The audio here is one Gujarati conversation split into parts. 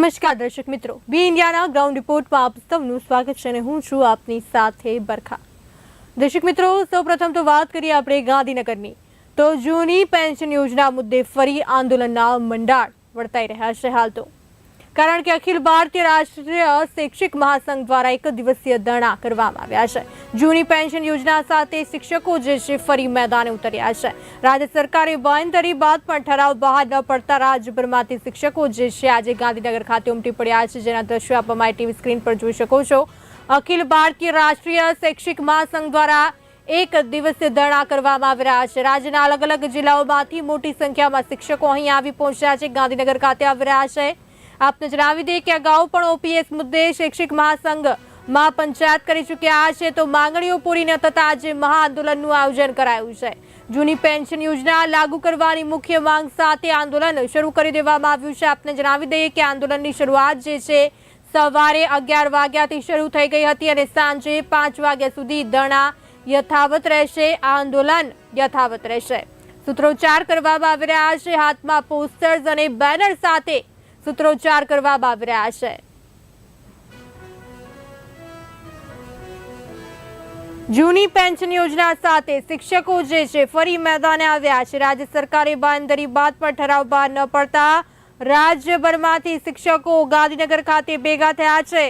નમસ્કાર દર્શક મિત્રો. બી ઇન્ડિયાના ગ્રાઉન્ડ રિપોર્ટમાં આપ સૌનું સ્વાગત છે અને હું છું આપની સાથે બરખા. દર્શક મિત્રો, સૌપ્રથમ તો વાત કરીએ આપણે ગાંધીનગરની. તો જૂની પેન્શન યોજના મુદ્દે ફરી આંદોલનના મંડાણ વર્તાઈ રહ્યા છે હાલ તો. કારણ કે અખિલ ભારતીય રાષ્ટ્રીય શૈક્ષિક મહાસંઘ દ્વારા એક દિવસીય ધરણા કરવામાં આવ્યા છે. જૂની પેન્શન યોજના સાથે શિક્ષકો જે છે ફરી મેદાને ઉતર્યા છે. રાજ્ય સરકારે બાંધરી બાદ પણ ઠરાવ બહાર ન પડતા રાજ્યભરમાંથી શિક્ષકો જે છે આજે ગાંધીનગર ખાતે ઉમટી પડ્યા છે. જેના દ્રશ્યો આપવામાં ટીવી સ્ક્રીન પર જોઈ શકો છો. અખિલ ભારતીય રાષ્ટ્રીય શૈક્ષિક મહાસંઘ દ્વારા એક દિવસીય ધરણા કરવામાં આવી રહ્યા છે. રાજ્યના અલગ અલગ જિલ્લાઓમાંથી મોટી સંખ્યામાં શિક્ષકો અહીં આવી પહોંચ્યા છે. ગાંધીનગર ખાતે આવી રહ્યા છે. આપને જણાવી દઈએ કે અગાઉ પણ ઓપીએસ મુદ્દે શૈક્ષિક મહાસંઘમાં પંચાયત કરી ચૂક્યા છે, તો માંગણીઓ પૂરી ન થતા આજે મહાઆંદોલનનું આયોજન કરાયું છે. જૂની પેન્શન યોજના લાગુ કરવાની મુખ્ય માંગ સાથે આંદોલન શરૂ કરી દેવામાં આવ્યું છે. આપને જણાવી દઈએ કે આંદોલનની શરૂઆત જે છે, સવારે અગિયાર વાગ્યાથી શરૂ થઈ ગઈ હતી અને સાંજે પાંચ વાગ્યા સુધી ધરણા યથાવત રહેશે આ આંદોલન યથાવત રહેશે. સૂત્રોચ્ચાર કરવામાં આવી રહ્યા છે. હાથમાં પોસ્ટર્સ અને બેનર સાથે સૂત્રોચ્ચાર કરવામાં આવી છે. જૂની પેન્શન યોજના સાથે શિક્ષકો જે છે ફરી મેદાને આવ્યા છે. રાજ્ય સરકારે બાંધરી બાદ પણ ઠરાવ બહાર ન પડતા રાજ્યભરમાંથી શિક્ષકો ગાંધીનગર ખાતે ભેગા થયા છે.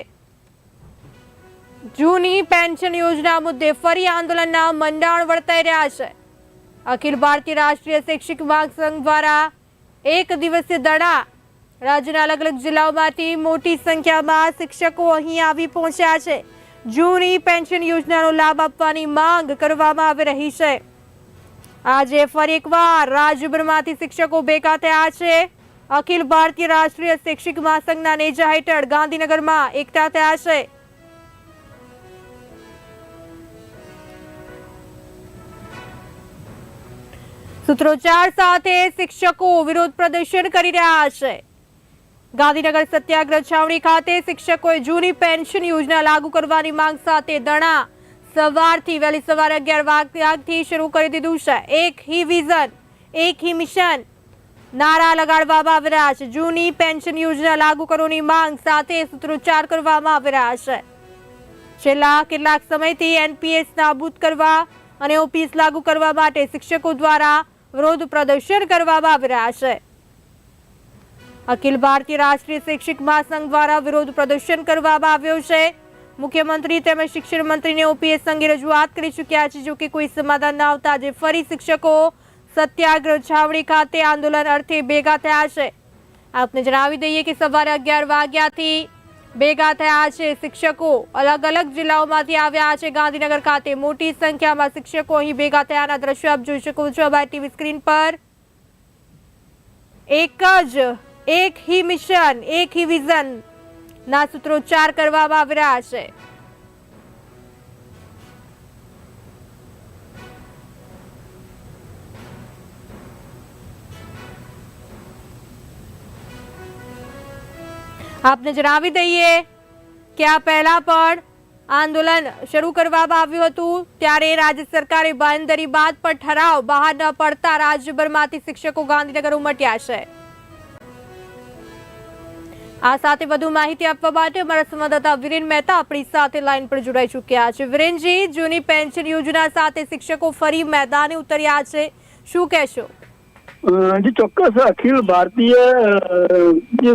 જૂની પેન્શન યોજના મુદ્દે ફરી આંદોલનના મંડાણ વર્તાઈ રહ્યા છે. અખિલ ભારતીય રાષ્ટ્રીય શૈક્ષિક માર્ગ સંઘ દ્વારા એક દિવસીય ધરણા રાજ્યના અલગ અલગ જિલ્લાઓમાંથી મોટી સંખ્યામાં શિક્ષકો અહીં આવી પહોંચ્યા છે. જૂની પેન્શન યોજનાનો લાભ આપવાની માંગ કરવામાં આવી રહી છે. આજે ફરી એકવાર રાજ્યભરમાંથી શિક્ષકો ભેગા થયા છે. અખિલ ભારતીય રાષ્ટ્રીય શૈક્ષિક મહાસંઘના નેજા હેઠળ ગાંધીનગરમાં એકઠા થયા છે. સૂત્રોચ્ચાર સાથે શિક્ષકો વિરોધ પ્રદર્શન કરી રહ્યા છે. ગાંધીનગર સત્યાગ્રહ છાવણી ખાતે શિક્ષકોએ જૂની પેન્શન યોજના લાગુ કરવાની માંગ સાથે ધરણા. સવારથી વહેલી સવારે અગિયાર વાગ્યાથી શરૂ કરી દીધું છે. એક હી વિઝન, એક હી મિશન. નારા લગાડવામાં આવી રહ્યા છે. જૂની પેન્શન યોજના લાગુ કરવાની માંગ સાથે સૂત્રોચ્ચાર કરવામાં આવી રહ્યા છે. છેલ્લા કેટલાક સમયથી એનપીએસ નાબૂદ કરવા અને ઓપીએસ લાગુ કરવા માટે શિક્ષકો દ્વારા વિરોધ પ્રદર્શન કરવામાં આવી રહ્યા છે. અખિલ ભારતીય રાષ્ટ્રીય શૈક્ષિક મહાસંઘ દ્વારા વિરોધ પ્રદર્શન કરવામાં આવ્યો છે. મુખ્યમંત્રી તેમજ શિક્ષણ મંત્રીને ઓપીએસ અંગે રજૂઆત કરી ચૂક્યા છે, જો કે કોઈ સમાધાન ન આવતા આજે ફરી શિક્ષકો સત્યાગ્રહ છાવણી ખાતે આંદોલન અર્થે ભેગા થયા છે. આપને જણાવી દઈએ કે સવારે અગિયાર વાગ્યાથી ભેગા થયા છે શિક્ષકો. અલગ અલગ જિલ્લાઓમાંથી આવ્યા છે. ગાંધીનગર ખાતે મોટી સંખ્યામાં શિક્ષકો અહીં ભેગા થયાના દ્રશ્યો આપ જોઈ શકો છો અમારી ટીવી સ્ક્રીન પર. એક જ એક હી મિશન, એક હી વિઝન. ના સૂત્રોચ્ચાર કરવામાં આવી રહ્યા છે. આપને જણાવી દઈએ કે આ પહેલા પણ આંદોલન શરૂ કરવામાં આવ્યું હતું, ત્યારે રાજ્ય સરકારે બાંધરી બાદ પણ ઠરાવ બહાર ન પડતા રાજ્યભરમાંથી શિક્ષકો ગાંધીનગર ઉમટ્યા છે. આ સાથે વધુ માહિતી આપવા માટે અમારા સંવાદદાતા વિરેન મહેતા આપણી સાથે લાઈન પર જોડાઈ ચૂક્યા છે. વિરેનજી, જૂની પેન્શન યોજના સાથે શિક્ષકો ફરી મેદાને ઉતર્યા છે. શું કહેશો? જી ચોક્કસ અખિલ ભારતીય જે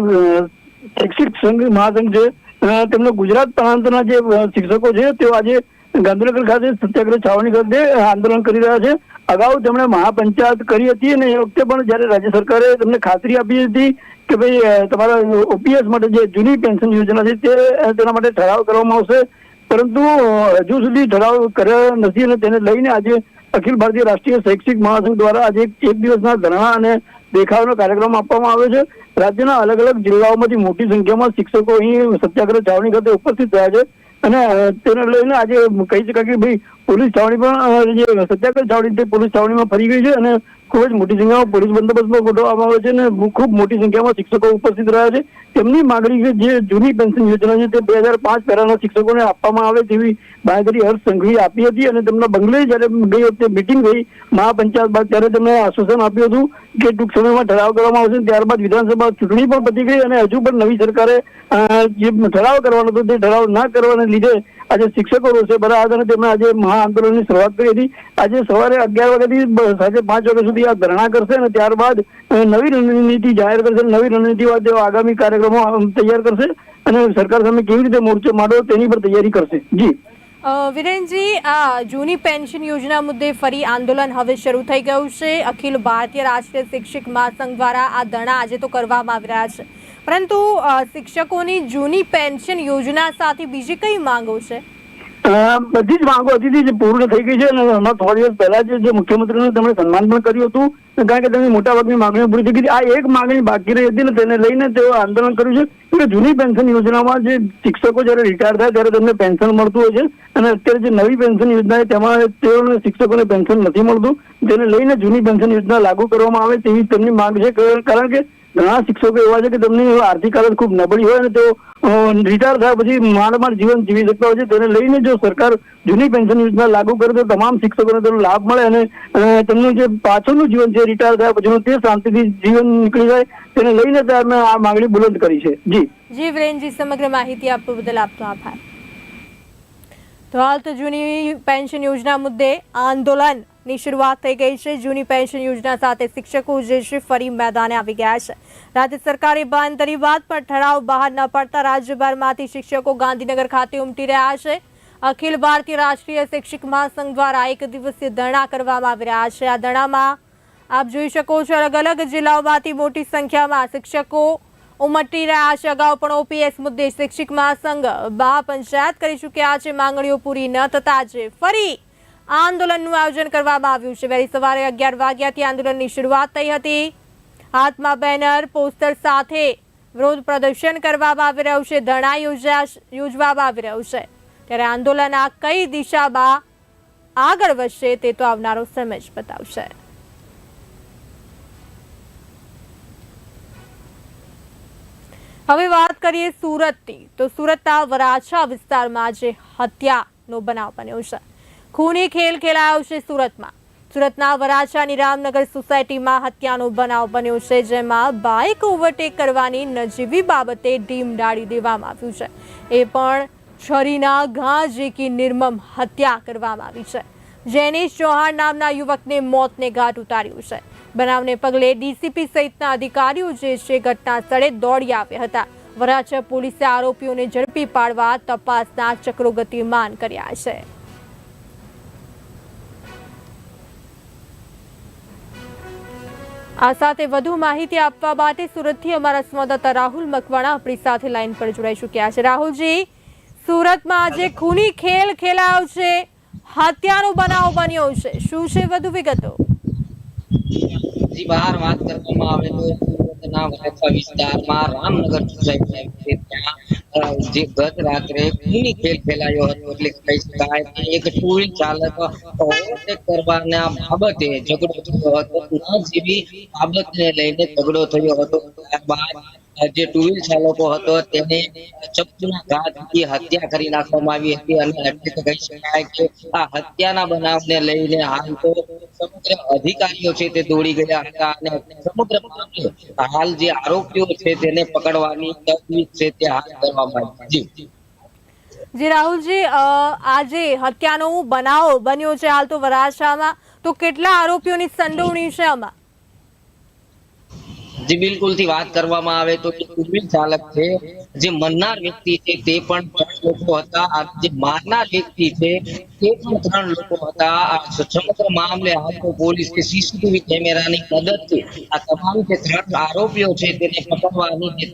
શૈક્ષિક સંઘ મહાસંઘ છે તેમનો ગુજરાત પ્રાંતના જે શિક્ષકો છે, તેઓ આજે ગાંધીનગર ખાતે સત્યાગ્રહ છાવણી ખાતે આંદોલન કરી રહ્યા છે. અગાઉ તેમણે મહાપંચાયત કરી હતી અને એ વખતે પણ જ્યારે રાજ્ય સરકારે તેમને ખાતરી આપી હતી કે ભાઈ તમારા ઓપીએસ માટે જે જૂની પેન્શન યોજના છે તે તેના માટે ઠરાવ કરવામાં આવશે. પરંતુ હજુ સુધી ઠરાવ કર્યો નથી અને તેને લઈને આજે અખિલ ભારતીય રાષ્ટ્રીય શૈક્ષિક મહાસંઘ દ્વારા આજે એક દિવસના ધરણા અને દેખાવનો કાર્યક્રમ આપવામાં આવ્યો છે. રાજ્યના અલગ અલગ જિલ્લાઓમાંથી મોટી સંખ્યામાં શિક્ષકો અહીં સત્યાગ્રહ, છાવણી ખાતે ઉપસ્થિત થયા છે. અને તેને લઈને આજે કહી શકાય કે ભાઈ, પોલીસ છાવણી પણ જે સત્યાગ્રહ છાવણી તે પોલીસ છાવણીમાં ફરી ગઈ છે અને ખૂબ જ મોટી સંખ્યામાં પોલીસ બંદોબસ્ત પણ ગોઠવવામાં આવે છે અને ખૂબ મોટી સંખ્યામાં શિક્ષકો ઉપસ્થિત રહ્યા છે. તેમની માગણી છે જે જૂની પેન્શન યોજના છે તે બે હજાર પાંચ પહેલાના શિક્ષકોને આપવામાં આવે તેવી બાંયધરી હર્ષ સંઘવી આપી હતી અને તેમના બંગલે જયારે ગઈ વખતે મિટિંગ થઈ, મહાપંચાયત બાદ ત્યારે તેમણે આશ્વાસન આપ્યું હતું કે ટૂંક સમયમાં ઠરાવ કરવામાં આવશે. ત્યારબાદ વિધાનસભા ચૂંટણી પણ પતી ગઈ અને હજુ પણ નવી સરકારે જે ઠરાવ કરવાનો હતો તે ઠરાવ ના કરવાને લીધે આજે શિક્ષકો રોષે ભરાયા અને તેમણે આજે મહા આંદોલનની શરૂઆત કરી હતી. આજે સવારે અગિયાર વાગ્યાથી સાંજે પાંચ વાગ્યા સુધી આ ધરણા કરશે અને ત્યારબાદ નવી રણનીતિ જાહેર કરશે. નવી રણનીતિ બાદ તેઓ આગામી કાર્યક્રમો તૈયાર કરશે અને સરકાર સામે કેવી રીતે મોરચો માંડવો તેની પર તૈયારી કરશે. જી. વિરેનજી, આ જૂની પેન્શન યોજના મુદ્દે ફરી આંદોલન હવે શરૂ થઈ ગયું છે. અખિલ ભારતીય રાષ્ટ્રીય શિક્ષક મહાસંઘ દ્વારા આ ધરણા આજે તો કરવામાં આવી રહ્યા છે. પરંતુ શિક્ષકોની જૂની પેન્શન યોજના સાથે બીજી કઈ માંગો છે? બધી જ માંગો હતી પૂર્ણ થઈ ગઈ છે અને હમણાં થોડા દિવસ પહેલા જે મુખ્યમંત્રીનું તેમણે સન્માન પણ કર્યું હતું. કારણ કે તેમની મોટાભાગની માંગણીઓ પૂરી થઈ ગઈ આ એક માંગણી બાકી રહી હતી તેને લઈને તેઓ આંદોલન કર્યું છે. કે જૂની પેન્શન યોજનામાં જે શિક્ષકો જ્યારે રિટાયર થાય ત્યારે તેમને પેન્શન મળતું હોય છે. અને અત્યારે જે નવી પેન્શન યોજના છે તેમાં તેઓને શિક્ષકોને પેન્શન નથી મળતું. તેને લઈને જૂની પેન્શન યોજના લાગુ કરવામાં આવે તેવી તેમની માંગ છે. કારણ કે ઘણા શિક્ષકો એવા છે કે તેમની આર્થિક હાલત ખૂબ નબળી હોય અને તેઓ રિટાયર થયા પછી માંડ જીવન જીવી શકતા હોય છે. તેને લઈને જો સરકાર જૂની પેન્શન યોજના લાગુ કરે તો તમામ શિક્ષકોને તેનો લાભ મળે અને તેમનું જે પાછળનું જીવન છે, રિટાયર થયા પછીનું તે શાંતિથી જીવન નીકળી જાય. તેને લઈને અમે આ માંગણી બુલંદ કરી છે. જી. જી વિરેનજી, સમગ્ર માહિતી આપવા બદલ આપનો આભાર. તો હાલ તો જૂની પેન્શન યોજના મુદ્દે આંદોલનની શરૂઆત થઈ ગઈ છે. જૂની પેન્શન યોજના સાથે શિક્ષકો જે છે ફરી મેદાને આવી ગયા છે. રાજ્ય સરકારે બાંધરી બાદ પણ ઠરાવ બહાર ન પડતા રાજ્યભરમાંથી શિક્ષકો ગાંધીનગર ખાતે ઉમટી રહ્યા છે. અખિલ ભારતીય રાષ્ટ્રીય શિક્ષક મહાસંઘ દ્વારા એક દિવસીય ધરણા કરવામાં આવી રહ્યા છે. આ ધરણામાં આપ જોઈ શકો છો અલગ અલગ જિલ્લાઓમાંથી મોટી સંખ્યામાં શિક્ષકો ઉમટી રહ્યા છે. અગાઉ પણ ઓપીએસ મુદ્દે શિક્ષક મહાસંઘ મહાપંચાયત કરી ચૂક્યા છે. માંગણીઓ પૂરી ન થતા છે ફરી આંદોલનનું આયોજન કરવામાં આવ્યું છે. વહેલી સવારે અગિયાર વાગ્યાથી આંદોલનની શરૂઆત થઈ હતી. હાથમાં બેનર, પોસ્ટર સાથે વિરોધ પ્રદર્શન કરવામાં આવી રહ્યું છે. ધરણા યોજા, યોજવામાં આવી રહ્યું છે. ત્યારે આંદોલન આ કઈ દિશામાં આગળ વધશે તે તો આવનારો સમય જ બતાવશે. હવે વાત કરીએ સુરતની. તો સુરતના વરાછા વિસ્તારમાં જે હત્યાનો બનાવ બન્યો છે. ખૂની ખેલ ખેલાયો છે સુરતમાં. સુરતના વરાછાની રામનગર સોસાયટીમાં હત્યાનો બનાવ બન્યો છે, જેમાં બાઇક ઓવરટેક કરવાની નજીવી બાબતે ડીમ ડાળી દેવામાં આવ્યું છે. એ પણ છરીના ઘા ઝીકી નિર્મમ હત્યા કરવામાં આવી છે. જેનીશ ચૌહાણ નામના યુવકને મોતને ઘાટ ઉતાર્યું છે. બનાવને પગલે ડીસીપી સહિતના અધિકારીઓ જે છે ઘટના સ્થળે દોડી આવ્યા હતા. વરાછા પોલીસે આરોપીઓને ઝડપી પાડવા તપાસના ચક્રો ગતિમાન કર્યા છે. આ સાથે વધુ માહિતી આપવા માટે સુરતથી અમારા સંવાદદાતા રાહુલ મકવાણા આપણી સાથે લાઈન પર જોડાઈ ચૂક્યા છે. રાહુલજી, સુરતમાં આજે ખૂની ખેલ ખેલાયો છે, હત્યાનો બનાવ બન્યો છે. શું છે વધુ વિગતો? બહાર વાત કરવામાં આવે તો સુરતના વરાછા વિસ્તારમાં રામનગર સોસાયટી છે જે ગત રાત્રે ખૂની ખેલ ખેલાયો હતો, એટલે કહી શકાય કે એક ટૂલ ચાલક ઓવરટેક કરવાના બાબતે ઝઘડો થયો હતો. જેવી બાબતને લઈને ઝઘડો થયો હતો. ત્યારબાદ જે ટુ વ્હીલ ચાલકો હતો, તેને ચપ્પુના ઘા ઝીકી હત્યા કરી નાખવામાં આવી હતી અને એટલે કહી શકાય કે આ હત્યાના બનાવને લઈને હાલ તો સમગ્ર અધિકારીઓ છે તે દોડી ગયા હતા અને સમગ્ર હાલ જે આરોપીઓ છે તેને પકડવાની તજવીજ છે તે હાથ કરવામાં આવી. જી જી રાહુલજી આજે હત્યાનો બનાવ બન્યો છે હાલ તો વરાછામાં, તો કેટલા આરોપીઓની સંડોવણી છે આમાં જી બિલકુલથી વાત કરવામાં આવે તો ટુ ચાલક છે. જે મરનાર વ્યક્તિ છે, તે પણ ત્રણ લોકો હતા. આ જે મારનાર વ્યક્તિ છે, તે પણ ત્રણ લોકો હતા. આ સમગ્ર મામલે હાલ પોલીસ કે સીસીટીવી કેમેરાની મદદથી આ તમામ જે ત્રણ આરોપીઓ છે, તેને પકડવાની જે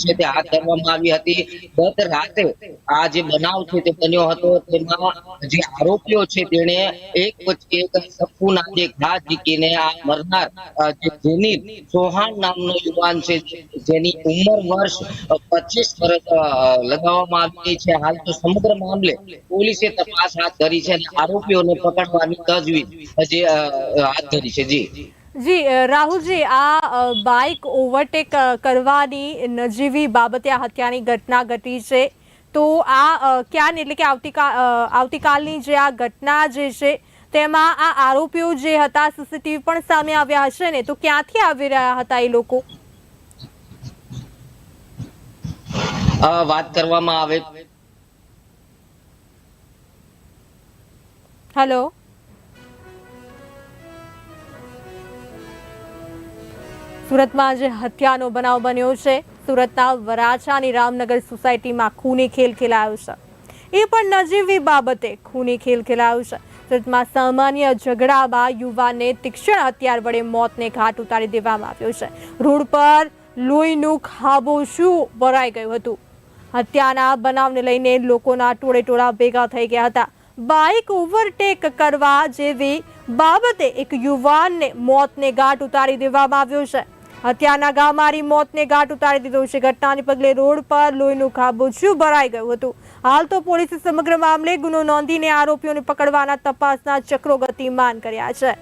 છે, તે હાથ ધરવામાં આવી હતી. ગત રાતે આ જે બનાવ છે, તે બન્યો હતો. તેમાં જે આરોપીઓ છે, તેણે એક પછી એક સપુના જે ઘા ઝીકીને આ મરનાર જેની જે જેનીર ચૌહાણ નામનો યુવાન છે, જેની ઉંમર વર્ષ પચીસ વર્ષ લગાવવામાં આવી છે. હાલ તો સમગ્ર મામલે પોલીસે તપાસ હાથ ધરી છે અને આરોપીઓને પકડવાની તજવીજ જે હાથ ધરી છે. જી. જી રાહુલજી, આ બાઇક ઓવરટેક કરવાની નજીવી બાબતે આ હત્યાની ઘટના ઘટી છે. તો આ ક્યાં એટલે કે આવતીકાલ આવતીકાલની જે આ ઘટના જે છે તેમાં આ આરોપીઓ જે હતા સીસીટીવી પણ સામે આવ્યા હશે ને તો ક્યાંથી આવી રહ્યા હતા એ લોકો? વાત કરવામાં આવે. હેલો? સુરતમાં જે હત્યાનો બનાવ બન્યો છે. સુરતના વરાછાની રામનગર સોસાયટીમાં ખૂની ખેલ ખેલાયો છે. એ પણ નજીવી બાબતે ખૂની ખેલ ખેલાયો છે. સુરતમાં સામાન્ય ઝઘડામાં યુવાનને તીક્ષ્ણ હથિયાર વડે મોતને ઘાટ ઉતારી દેવામાં આવ્યો છે. રોડ પર લોહીનું ખાબોચું ભરાઈ ગયું હતું. હત્યાના બનાવને લઈને લોકોના ટોળે ટોળા ભેગા થઈ ગયા હતા. બાઇક ઓવરટેક કરવા જેવી બાબતે એક યુવાનને મોતને ઘાટ ઉતારી દેવામાં આવ્યો છે. હત્યાના ગામારી મોતને ઘાટ ઉતારી દીધો છે. ઘટનાને પગલે રોડ પર લોહીનું ખાબોચિયું ભરાઈ ગયું હતું. હાલ તો પોલીસે સમગ્ર મામલે ગુનો નોંધીને આરોપીઓને પકડવાના તપાસના ચક્રો ગતિમાન કર્યા છે.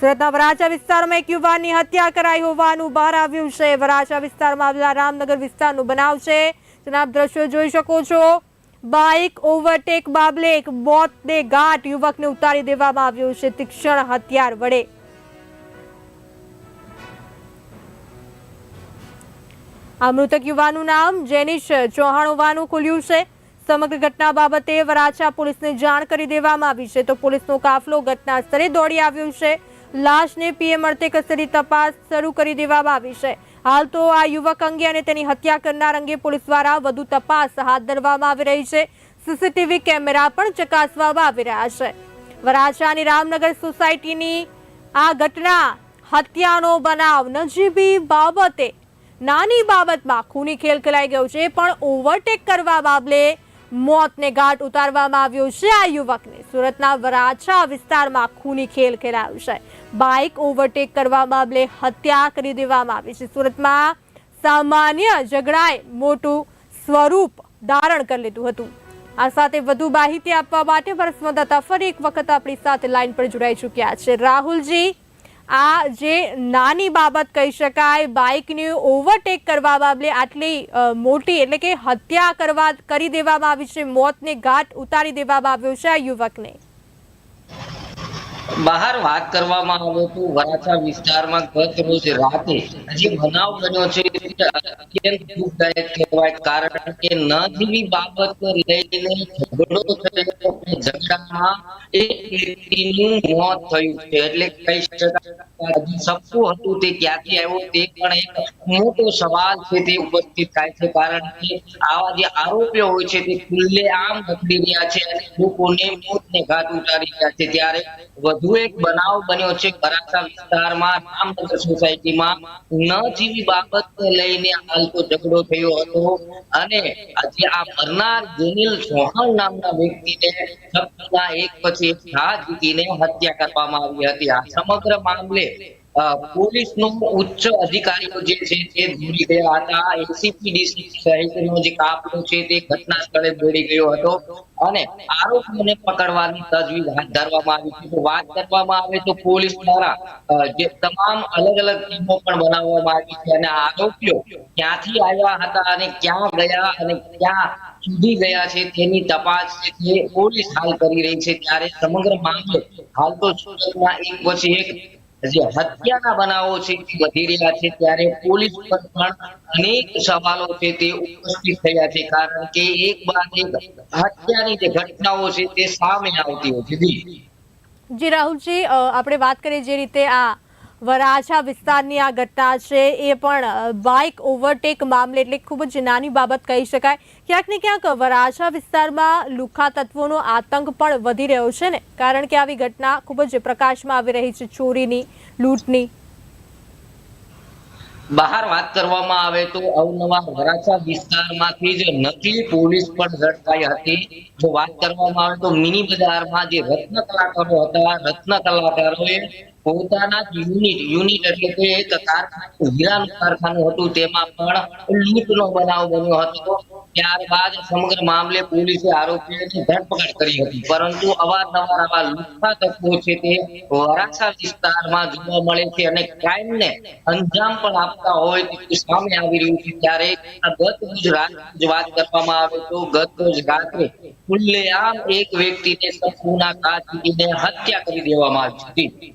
સુરતના વરાછા વિસ્તારમાં એક યુવાનની હત્યા કરાઈ હોવાનું બહાર આવ્યું છે. વરાછા વિસ્તારમાં આવેલા રામનગર વિસ્તારનો બનાવ છે. જેના દ્રશ્યો જોઈ શકો છો. બાઇક, ઓવરટેક બાબલે એક મોતને ઘાટ યુવકને ઉતારી દેવામાં આવ્યો છે. તીક્ષ્ણ હથિયાર વડે. આ મૃતક યુવાનનું નામ જેનિશ ચૌહાણ હોવાનું ખુલ્યું છે. સમગ્ર ઘટના બાબતે વરાછા પોલીસને જાણ કરી દેવામાં આવી છે. તો પોલીસનો કાફલો ઘટના સ્થળે દોડી આવ્યો છે. લાશને પીએમ અર્થે કસ્ટડી તપાસ શરૂ કરી દેવામાં આવી છે. હાલ તો આ યુવક અંગે અને તેની હત્યા કરનાર અંગે પોલીસ દ્વારા વધુ તપાસ હાથ ધરવામાં આવી રહી છે. સીસીટીવી કેમેરા પણ ચકાસવામાં આવી રહ્યા છે. વરાછાની રામનગર સોસાયટીની આ ઘટના હત્યાનો બનાવ નજીબી બાબતે નાની બાબતમાં ખૂની ખેલ ખેલાઈ ગયો છે, પણ ઓવરટેક કરવા બાબલે મોતને ઘાટ ઉતારવામાં આવ્યો છે આ યુવકને. સુરતના વરાછા વિસ્તારમાં ખૂની ખેલ ખેલાયો છે. બાઇક ઓવરટેક કરવા બાબલે હત્યા કરી દેવામાં આવી છે. સુરતમાં સામાન્ય ઝઘડાએ મોટું સ્વરૂપ ધારણ કરી લીધું હતું. આ સાથે વધુ માહિતી આપવા માટે સંવાદદાતા ફરી એક વખત આપણી સાથે લાઈન પર જોડાઈ ચૂક્યા છે. રાહુલજી આ જે નાની બાબત કહી શકાય બાઇકને ઓવરટેક કરવા બાબતે આટલી મોટી એટલે કે હત્યા કરવા, કરી દેવામાં આવી છે, મોતને ઘાટ ઉતારી દેવામાં આવ્યો છે આ યુવકને. બહાર વાત કરવામાં આવે તો વરાછા વિસ્તારમાં ગત રોજ રાતે જે બનાવ બન્યો છે અત્યંત દુઃખદાયક કહેવાય કારણ કે નજીવી બાબત લઈને ઝઘડો થયો ઝઘડામાં એક વ્યક્તિનું મોત થયું છે. એટલે કહી શકાય સપનું હતું તે ક્યાંથી આવ્યો. તે પણ એક મોટો સવાલ છે તે ઉપસ્થિત થાય છે કારણ કે આવા જે આરોપીઓ હોય છે તે ખુલ્લે આમ બદલી રહ્યા છે અને લોકોને મોતને ઘાત ઉતારી રહ્યા છે. ત્યારે વધુ એક બનાવ બન્યો છે વરાછા વિસ્તારમાં, રામનગર સોસાયટીમાં. ન જેવી બાબતને લઈને હાલ તો ઝઘડો થયો હતો અને આજે આ મરનાર જેનિલ ચૌહાણ નામના વ્યક્તિને સપના એક પછી એક ઘા જીતીને હત્યા કરવામાં આવી હતી. આ સમગ્ર મામલે અ, પોલીસનો ઉચ્ચ અધિકારીઓ જે છે તે દોડી ગયા હતા. એસીપી ડીસી જે કાફલો છે તે ઘટના સ્થળે દોડી ગયો હતો. અને આરોપીઓને પકડવાની તજવીજ હાથ ધરવામાં આવી છે. તો વાત કરવામાં આવે તો પોલીસ દ્વારા જે તમામ અલગ અલગ ટીમો પણ બનાવવામાં આવી છે અને આરોપીઓ ક્યાંથી આવ્યા હતા અને ક્યાં ગયા અને ક્યાં સુધી ગયા છે તેની તપાસ પોલીસ હાલ કરી રહી છે. ત્યારે સમગ્ર મામલે હાલ તો સુરતમાં એક પછી એક જે હત્યાના બનાવો છે વધી રહ્યા છે, ત્યારે પોલીસ પર પણ અનેક સવાલો છે, તે ઉપસ્થિત થયા છે, કારણ કે એક બાદ એક હત્યાની જે ઘટનાઓ છે, તે સામે આવતી હોય છે. જી. રાહુલજી આપણે વાત કરીએ જે રીતે આ વરાછા વિસ્તારની આ ઘટના છે. એ પણ બાઇક ઓવરટેક મામલે એટલે ખૂબ જ નાની બાબત કહી શકાય. ક્યાંક ને ક્યાંક વરાછા વિસ્તારમાં લુખા તત્વોનો આતંક પણ વધી રહ્યો છે ને. કારણ કે આવી ઘટના ખૂબ જ પ્રકાશમાં આવી રહી છે ચોરીની, લૂંટની. બહાર વાત કરવામાં આવે તો અવનવા વરાછા વિસ્તારમાંથી જ નકલી પોલીસ પણ ઝડપાઈ હતી. જો વાત કરવામાં આવે તો મિની બજારમાં જે રત્ન કલાકારો હતા, રત્ન કલાકારોએ પોતાના યુનિટ યુનિટ એટલે કે એક કારખાનું હીરાનું કારખાનું હતું, તેમાં પણ લૂંટનો બનાવ બન્યો હતો. ત્યારબાદ સમગ્ર મામલે પોલીસે આરોપીઓની ધરપકડ કરી હતી. પરંતુ અવારનવાર આવા લુખ્ખા તત્વો છે તે વરાછા વિસ્તારમાં જોવા મળે છે અને ક્રાઇમને અંજામ પણ આપતા હોય તે સામે આવી રહ્યું છે. ત્યારે ગત ગુજરાત જ વાત કરવામાં આવે તો ગત રોજ રાત્રે ખુલ્લેઆમ એક વ્યક્તિને સંપૂર્ણ કાચ હત્યા કરી દેવામાં આવી હતી.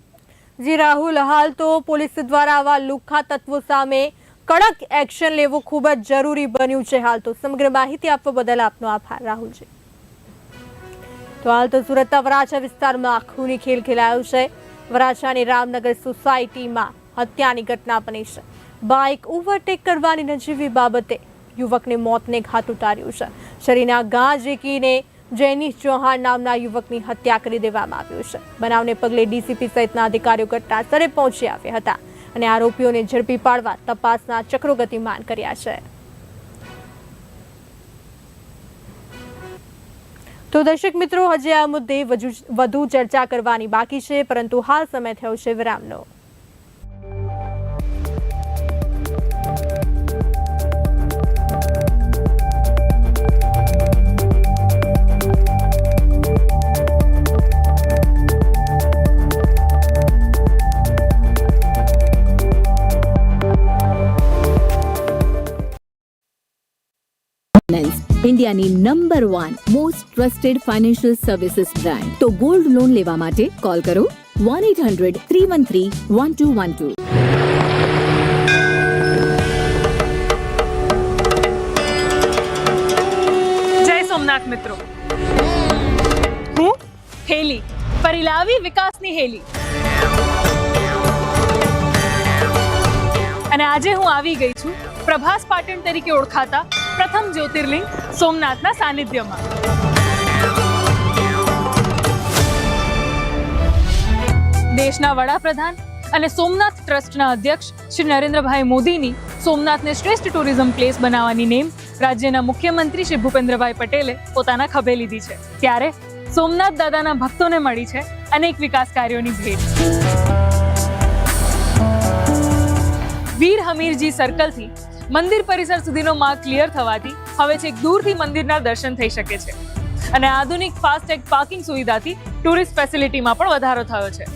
જી રાહુલ, હાલ તો પોલીસ દ્વારા આવા લુખ્ખા તત્વો સામે કડક એક્શન લેવું ખૂબ જ જરૂરી બન્યું છે હાલ તો. સમગ્ર માહિતી આપવા બદલ આપનો આભાર, રાહુલજી. તો હાલ તો સુરતના વરાછા વિસ્તારમાં ખૂની ખેલ ખેલાયો છે. વરાછાની રામનગર સોસાયટીમાં હત્યાની ઘટના બની છે. બાઇક ઓવરટેક કરવાની નજીવી બાબતે યુવકને મોતને ઘાટ ઉતાર્યું છે. શરીરના ઘા ઝીકીને જૈનિશ ચૌહાણ નામના યુવકની હત્યા કરી દેવામાં આવ્યું છે. બનાવને પગલે ડીસીપી સહિતના અધિકારીઓ ઘટનાસ્થળે પહોંચી આવ્યા હતા અને આરોપીઓને ઝડપી પાડવા તપાસના ચક્રો ગતિમાન કર્યા છે. તો દર્શક મિત્રો, હજી આ મુદ્દે વધુ વધુ ચર્ચા કરવાની બાકી છે, પરંતુ હાલ સમય થયો છે વિરામનો. ઇન્ડિયાની number one most trusted financial services brand. તો ગોલ્ડ લોન લેવા માટે કોલ કરો one eight hundred three one three one two one two. હું? હેલી. પરિલાવી વિકાસની હેલી. અને આજે હું આવી ગઈ છું પ્રભાસ પાટણ તરીકે ઓળખાતા પ્રથમ જ્યોતિર્લિંગ સોમનાથના સાનિધ્યમાં. દેશના વડાપ્રધાન અને સોમનાથ ટ્રસ્ટના અધ્યક્ષ શ્રી નરેન્દ્રભાઈ મોદીની સોમનાથને શ્રેષ્ઠ ટુરિઝમ પ્લેસ બનાવવાની નેમ રાજ્યના મુખ્યમંત્રી શ્રી ભૂપેન્દ્રભાઈ પટેલે પોતાના ખભે લીધી છે. ત્યારે સોમનાથ દાદાના ભક્તોને મળી છે અનેક વિકાસ કાર્યોની ભેટ. વીર હમીરજી સર્કલથી મંદિર પરિસર સુધીનો માર્ગ ક્લિયર થવાથી હવે છેક દૂરથી મંદિરના દર્શન થઈ શકે છે. અને આધુનિક ફાસ્ટેગ પાર્કિંગ સુવિધાથી ટુરિસ્ટ ફેસિલિટીમાં પણ વધારો થયો છે.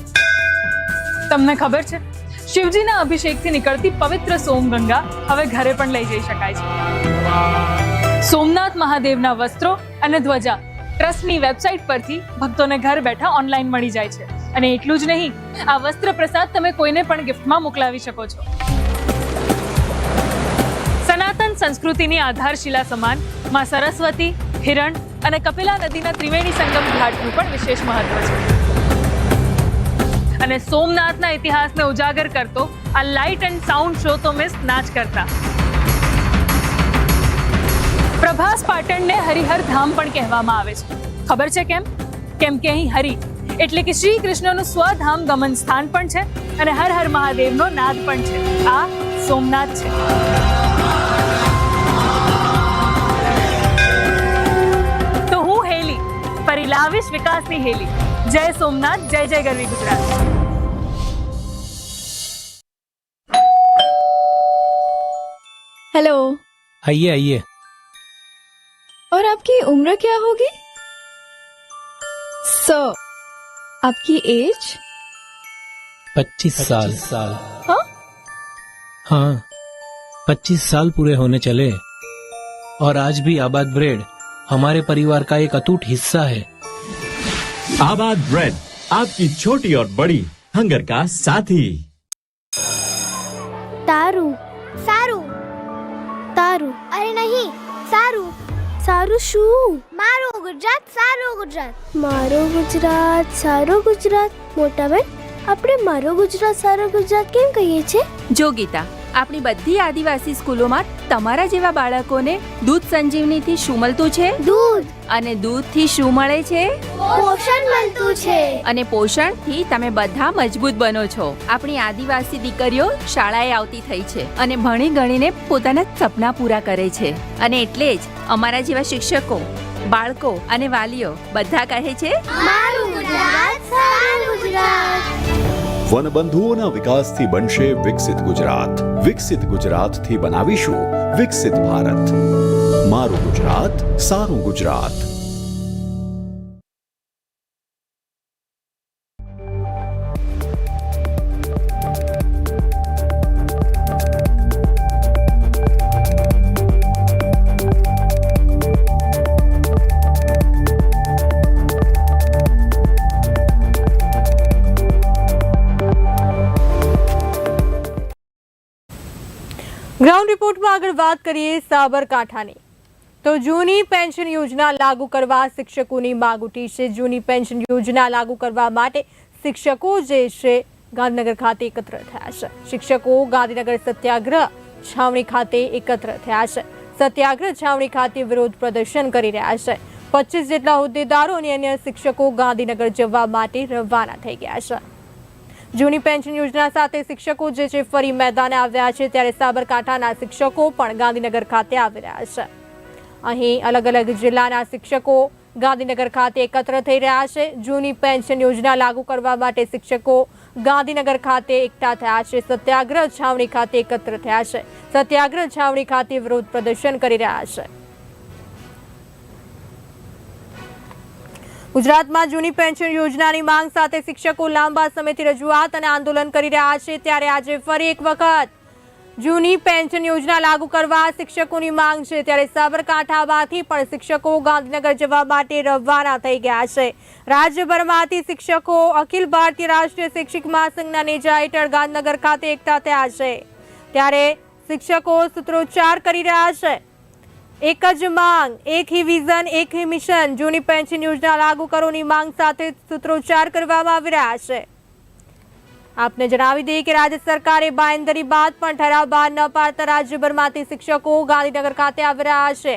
તમને ખબર છે? શિવજીના અભિષેકથી નીકળતી પવિત્ર સોમગંગા હવે ઘરે પણ લઈ જઈ શકાય છે. સોમનાથ મહાદેવના વસ્ત્રો અને ધ્વજા ટ્રસ્ટની વેબસાઇટ પરથી ભક્તોને ઘર બેઠા ઓનલાઈન મળી જાય છે. અને એટલું જ નહીં, આ વસ્ત્ર પ્રસાદ તમે કોઈને પણ ગિફ્ટમાં મોકલાવી શકો છો. સંસ્કૃતિની આધારશિલા સમાનમાં સરસ્વતી, હિરણ અને કપિલા નદીના ત્રિવેણી સંગમ ઘાટનું પણ વિશેષ મહત્વ છે. અને સોમનાથના ઇતિહાસને ઉજાગર કરતો આ લાઇટ એન્ડ સાઉન્ડ શો તો મિસ ના કરતા. પ્રભાસ પાટણને હરિહર ધામ પણ કહેવામાં આવે છે. ખબર છે કેમ? કેમ કે અહીં હરિ એટલે કે શ્રી કૃષ્ણનું સ્વધામ ગમન સ્થાન પણ છે અને હર હર મહાદેવનો નાદ પણ છે. આ સોમનાથ છે. ફરી લાવીશ વિકાસની હેલી જય સોમનાથ જય જય ગરવી ગુજરાત हेलो आइए आइए और आपकी उम्र क्या होगी सो आपकी एज पच्चीस साल साल हाँ? हाँ पच्चीस साल पूरे होने चले और आज भी आबाद ब्रेड हमारे परिवार का एक अटूट हिस्सा है आबाद ब्रेड आपकी छोटी और बड़ी हंगर का साथी તારું સારું તારું અરે નહીં સારું સારું શું મારું ગુજરાત સારું ગુજરાત મારું ગુજરાત સારું ગુજરાત મોટા બેન આપણે મારું ગુજરાત સારું ગુજરાત કેમ કહીએ છીએ જો ગીતા આપણી બધી આદિવાસી સ્કૂલોમાં તમારા જેવા બાળકોને દૂધ સંજીવનીથી શું મળતું છે? દૂધ. અને દૂધથી શું મળે છે? પોષણ મળતું છે. અને પોષણથી તમે બધા મજબૂત બનો છો. આપણી આદિવાસી દીકરીઓ શાળાએ આવતી થઈ છે અને ભણી ગણીને પોતાના સપના પૂરા કરે છે. અને એટલે જ અમારા જેવા શિક્ષકો બાળકો અને વાલીઓ બધા કહે છે મારું ગુજરાત સારું ગુજરાત. વનબંધુઓના વિકાસથી બનશે વિકસિત ગુજરાત. વિકસિત ગુજરાતથી બનાવીશું વિકસિત ભારત. મારું ગુજરાત સારું ગુજરાત. ગ્રાઉન્ડ રિપોર્ટમાં આગળ વાત કરીએ સાબરકાંઠાની. તો જૂની પેન્શન યોજના લાગુ કરવા શિક્ષકોની માંગ ઉઠી છે. જૂની પેન્શન યોજના લાગુ કરવા માટે શિક્ષકો જે છે ગાંધીનગર ખાતે એકત્ર થયા છે. શિક્ષકો ગાંધીનગર સત્યાગ્રહ છાવણી ખાતે એકત્ર થયા છે. સત્યાગ્રહ છાવણી ખાતે વિરોધ પ્રદર્શન કરી રહ્યા છે. પચીસ જેટલા હોદ્દેદારો અને અન્ય શિક્ષકો ગાંધીનગર જવા માટે રવાના થઈ ગયા છે. જૂની પેન્શન યોજના સાથે શિક્ષકો જે છે ફરી મેદાને આવ્યા છે ત્યારે સાબરકાંઠાના શિક્ષકો પણ ગાંધીનગર ખાતે આવી રહ્યા છે. અહીં અલગ અલગ જિલ્લાના શિક્ષકો ગાંધીનગર ખાતે એકત્ર થઈ રહ્યા છે. જૂની પેન્શન યોજના લાગુ કરવા માટે શિક્ષકો ગાંધીનગર ખાતે એકઠા થયા છે. સત્યાગ્રહ છાવણી ખાતે એકત્ર થયા છે. સત્યાગ્રહ છાવણી ખાતે વિરોધ પ્રદર્શન કરી રહ્યા છે. ગુજરાતમાં જૂની પેન્શન યોજનાની માંગ સાથે શિક્ષકો લાંબા સમયથી રજૂઆત અને આંદોલન કરી રહ્યા છે. ત્યારે આજે ફરી એક વખત જૂની પેન્શન યોજના લાગુ કરવા શિક્ષકોની માંગ છે. ત્યારે સાબરકાંઠામાંથી પણ શિક્ષકો ગાંધીનગર જવા માટે રવાના થઈ ગયા છે. રાજ્યભરમાંથી શિક્ષકો અખિલ ભારતીય રાષ્ટ્રીય શિક્ષક મહાસંઘના નેજા હેઠળ ગાંધીનગર ખાતે એકઠા થયા છે. ત્યારે શિક્ષકો સૂત્રોચ્ચાર કરી રહ્યા છે. એક જ માંગ, એક હી વિઝન, એક હી મિશન. જૂની પેન્શન યોજના લાગુ કરોની માંગ સાથે સૂત્રોચ્ચાર કરવામાં આવી રહ્યા છે. આપને જણાવી દઈએ કે રાજ્ય સરકારે બાયંદરી બાદ પણ ઠરાવ બહાર ન પાડતા રાજ્યભરમાંથી શિક્ષકો ગાંધીનગર ખાતે આવી રહ્યા છે.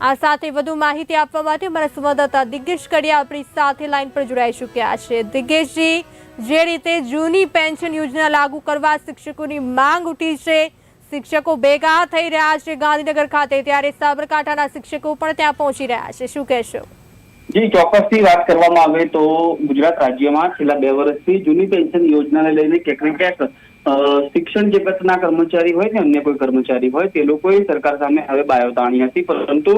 આ સાથે વધુ માહિતી આપવા માટે અમારા સંવાદદાતા દિગ્ગેશ કડિયા આપણી સાથે લાઈન પર જોડાઈ ચૂક્યા છે. દિગ્ગેશજી, જે રીતે જૂની પેન્શન યોજના લાગુ કરવા શિક્ષકોની માંગ ઉઠી છે શિક્ષકો ભેગા થઈ રહ્યા છે ગાંધીનગર ખાતે, ત્યારે સાબરકાંઠાના શિક્ષકો પણ ત્યાં પહોંચી રહ્યા છે. શું કહેશો? જી, ચોક્કસથી વાત કરવામાં આવે તો ગુજરાત રાજ્યમાં છેલ્લા બે વર્ષથી જૂની પેન્શન યોજનાને લઈને ક્યાંક ક્યાંક શિક્ષણ જગતના કર્મચારી હોય ને અન્ય કોઈ કર્મચારી હોય, તે લોકોએ સરકાર સામે હવે બાયો તાણી હતી. પરંતુ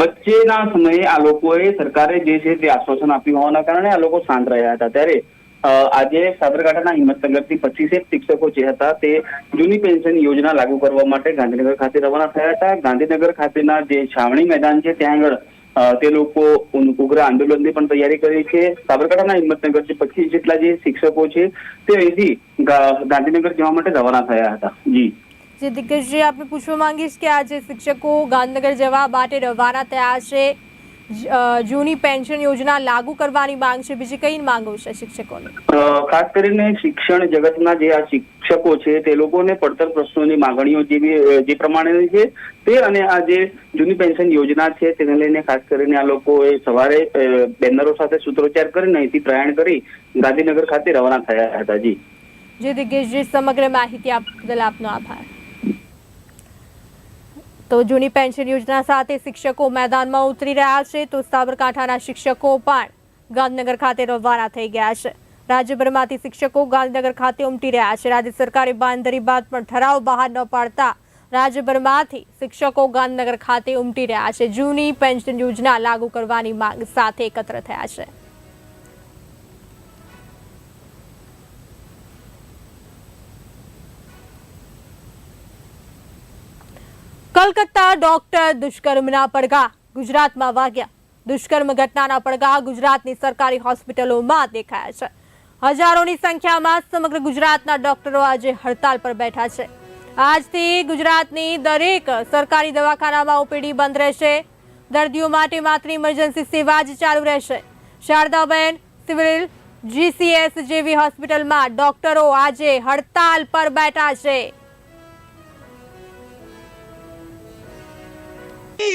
વચ્ચેના સમયે આ લોકોએ સરકારે જે છે તે આશ્વાસન આપ્યું હોવાના કારણે આ લોકો શાંત રહ્યા હતા. ત્યારે આજે સાબરકાંઠાના હિંમતનગરથી પચીસેક શિક્ષકો જે હતા તે જૂની પેન્શન યોજના લાગુ કરવા માટે ગાંધીનગર ખાતે રવાના થયા હતા. ગાંધીનગર ખાતેના જે છાવણી મેદાન છે, ત્યાં આગળ તે લોકો ઉગ્ર આંદોલનની પણ તૈયારી કરી છે. સાબરકાંઠાના હિંમતનગર જે પચીસ જેટલા જે શિક્ષકો છે, તે અહીંથી ગાંધીનગર જવા માટે રવાના થયા હતા. જી. જે દિગ્ગજજી આપને પૂછવા માંગીશ કે આજે શિક્ષકો ગાંધીનગર જવા માટે રવાના થયા છે. જૂની પેન્શન યોજના લાગુ કરવાની માંગ છે. બીજી કઈ માંગો છે શિક્ષકોની? ખાસ કરીને શિક્ષણ જગતના જે આ શિક્ષકો છે તે લોકોને પડતર પ્રશ્નોની માંગણીઓ જેવી જે પ્રમાણેની છે તે અને આ જે જૂની પેન્શન યોજના છે તેને લઈને ખાસ કરીને આ લોકોએ સવારે બેનરો સાથે સૂત્રોચ્ચાર કરીને અહીંથી પ્રયાણ કરી ગાંધીનગર ખાતે રવાના થયા હતા. જી. જે દિગ્ગજજી સમગ્ર માહિતી આપ બદલ આપનો આભાર. તો જૂની પેન્શન યોજના સાથે શિક્ષકો મેદાનમાં ઉતરી રહ્યા છે તો સાબરકાંઠાના શિક્ષકો પણ ગાંધીનગર ખાતે રવાના થઈ ગયા છે. રાજ્યભરમાંથી શિક્ષકો ગાંધીનગર ખાતે ઉમટી રહ્યા છે. રાજ્ય સરકારે બાંધરી બાદ પણ ઠરાવ બહાર ન પાડતા રાજ્યભરમાંથી શિક્ષકો ગાંધીનગર ખાતે ઉમટી રહ્યા છે. જૂની પેન્શન યોજના લાગુ કરવાની માંગ સાથે એકત્ર થયા છે. કલકત્તા ડોક્ટર દુષ્કર્મના પડઘા ગુજરાતમાં વાગ્યા. દુષ્કર્મ ઘટનાના પડઘા ગુજરાતની સરકારી હોસ્પિટલોમાં દેખાયા છે. હજારોની સંખ્યામાં સમગ્ર ગુજરાતના ડોક્ટરો આજે હડતાલ પર બેઠા છે. આજથી ગુજરાતની દરેક સરકારી દવાખાનામાં ઓપીડી બંધ રહેશે. દર્દીઓ માટે માત્ર ઇમરજન્સી સેવા જ ચાલુ રહેશે. શારદાબેન સિવિલ જીસીએસ જેવી હોસ્પિટલમાં ડોક્ટરો આજે હડતાલ પર બેઠા છે.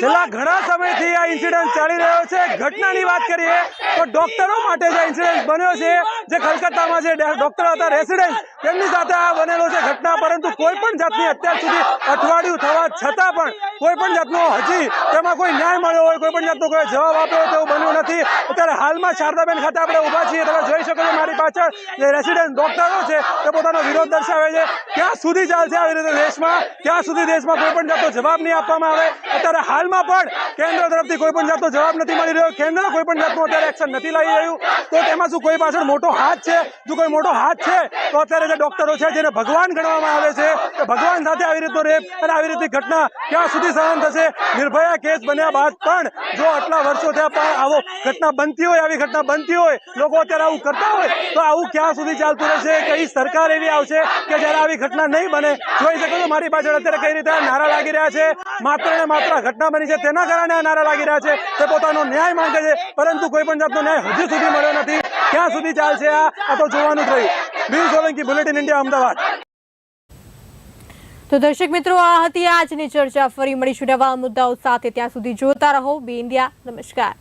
છેલ્લા ઘણા સમયથી આ ઇન્સિડન્ટ ચાલી રહ્યો છે. ઘટનાની વાત કરીએ તો ડોક્ટરો માટે જે ઇન્સિડન્ટ બન્યો છે, જે કલકત્તામાં જે ડોક્ટર હતા રેસિડેન્ટ તેમની સાથે આ બનેલો છે ઘટના. પરંતુ કોઈ પણ જાતની અત્યાર સુધી અઠવાડિયું થવા છતાં પણ કોઈ પણ જાતનો હજી તેમાં કોઈ ન્યાય મળ્યો હોય, કોઈ પણ જાતનો કોઈ જવાબ આપ્યો હોય તેવું બન્યું નથી. અત્યારે હાલમાં શારદાબેન ખાતે આપણે ઊભા છીએ. તમે જોઈ શકો છો મારી પાછળ જે રેસિડેન્ટ ડોક્ટરો છે, તે પોતાનો વિરોધ દર્શાવે છે. ક્યાં સુધી ચાલશે આવી રીતે દેશમાં? ક્યાં સુધી દેશમાં કોઈ પણ જાતનો જવાબ નહીં આપવામાં આવે? અત્યારે હાલમાં પણ કેન્દ્ર તરફથી કોઈ પણ જાતનો જવાબ નથી મળી રહ્યો. કેન્દ્ર કોઈ પણ જાતનું અત્યારે એક્શન નથી લઈ રહ્યું. તો તેમાં શું કોઈ પાછળ મોટો હાથ છે? જો કોઈ મોટો હાથ છે, તો અત્યારે જે ડોક્ટરો છે, જેને ભગવાન ગણવામાં આવે છે, તો ભગવાન સાથે આવી રીતનો રેપ અને આવી રીતની ઘટના ક્યાં સુધી સહન થશે? નિર્ભયા કેસ બન્યા બાદ પણ જો આટલા વર્ષો થયા, પણ આવો ઘટના બનતી હોય, આવી ઘટના બનતી હોય, લોકો અત્યારે આવું કરતા હોય, તો આવું ક્યાં સુધી ચાલતું રહેશે? કઈ સરકાર એવી આવશે કે જ્યારે આવી ઘટના નહીં બને? જોઈ શકો છો, મારી પાછળ અત્યારે કઈ રીતે નારા લાગી રહ્યા છે? માત્ર ને માત્ર આ ઘટના બની છે, તેના કારણે આ નારા લાગી રહ્યા છે. તે પોતાનો ન્યાય માંગે છે, પરંતુ કોઈ પણ જાતનો ન્યાય હજુ સુધી મળ્યો નથી. ક્યાં સુધી ચાલશે આ? તો જોવાનું જ રહ્યું. Bir Solanki, bulletin India, Ahmedabad. તો દર્શક મિત્રો, આ હતી આજની ચર્ચા. ફરી મળીશું નવા મુદ્દાઓ સાથે. ત્યાં સુધી જોતા રહો. B India. નમસ્કાર.